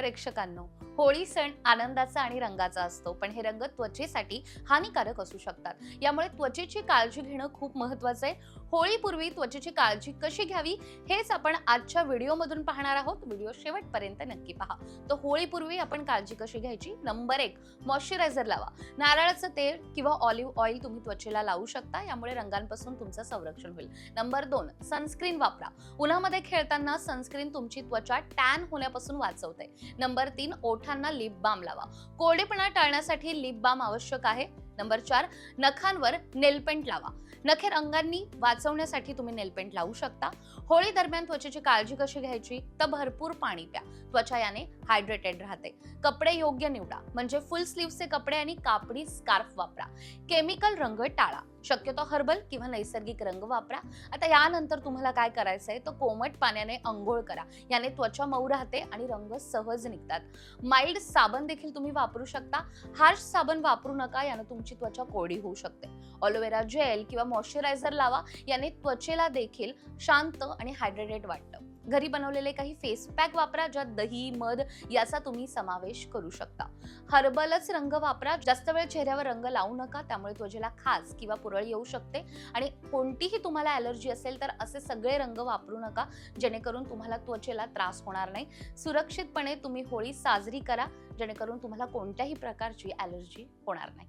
प्रेक्षकांनो होळी सण आनंदाचा आणि रंगाचा असतो पण हे रंग त्वचेसाठी हानिकारक असू शकतात. यामुळे त्वचेची काळजी घेणं खूप महत्वाचं आहे. होळीपूर्वी त्वचेची काळजी कशी घ्यावी हेच आपण आजच्या व्हिडिओमधून पाहणार आहोत. व्हिडिओ शेवटपर्यंत नक्की पहा. तर होळीपूर्वी आपण काळजी कशी घ्यायची? नंबर एक मॉइश्चरायझर लावा. नारळाचं तेल किंवा ऑलिव्ह ऑइल तुम्ही त्वचेला लावू शकता यामुळे रंगांपासून तुमचं संरक्षण होईल. नंबर दोन सनस्क्रीन वापरा. उन्हामध्ये खेळताना सनस्क्रीन तुमची त्वचा टॅन होण्यापासून वाचवते. नंबर तीन ओठांना लिप बाम लावा. कोरडेपणा टाळण्यासाठी लिप बाम आवश्यक आहे. नंबर चार नखांवर नेलपेंट लावा. नखे रंगांनी वाचवण्यासाठी तुम्ही नेलपेंट लावू शकता. होळी दरम्यान त्वचेची काळजी कशी घ्यायची? तर भरपूर पाणी प्या. त्वचा याने हायड्रेटेड राहते. कपडे योग्य निवडा. म्हणजे फुल स्लीव्हचे कपडे आणि कापडी स्कार्फ वापरा. केमिकल रंग टाळा. शक्यतो हर्बल किंवा नैसर्गिक रंग वापरा. आता यानंतर तुम्हाला काय करायचंय? तर कोमट पाण्याने अंघोळ करा. याने त्वचा मऊ राहते आणि रंग सहज निघतात. माइल्ड साबण देखील तुम्ही वापरू शकता. हार्श साबण वापरू नका. यानं तुमची त्वचा कोरडी होऊ शकते. ऑलोवेरा जेल किंवा मॉइश्चरायझर लावा. याने त्वचेला देखील शांत आणि हायड्रेटेड वाटतं. घरी बनवलेले काही फेस पॅक वापरा ज्यात दही मध याचा तुम्ही समावेश करू शकता. हर्बलच रंग वापरा जास्त वेळ चेहऱ्यावर रंग लावू नका त्यामुळे त्वचेला खाज किंवा पुरळ येऊ शकते. आणि कोणतीही तुम्हाला ॲलर्जी असेल तर असे सगळे रंग वापरू नका जेणेकरून तुम्हाला त्वचेला त्रास होणार नाही. सुरक्षितपणे तुम्ही होळी साजरी करा जेणेकरून तुम्हाला कोणत्याही प्रकारची ॲलर्जी होणार नाही.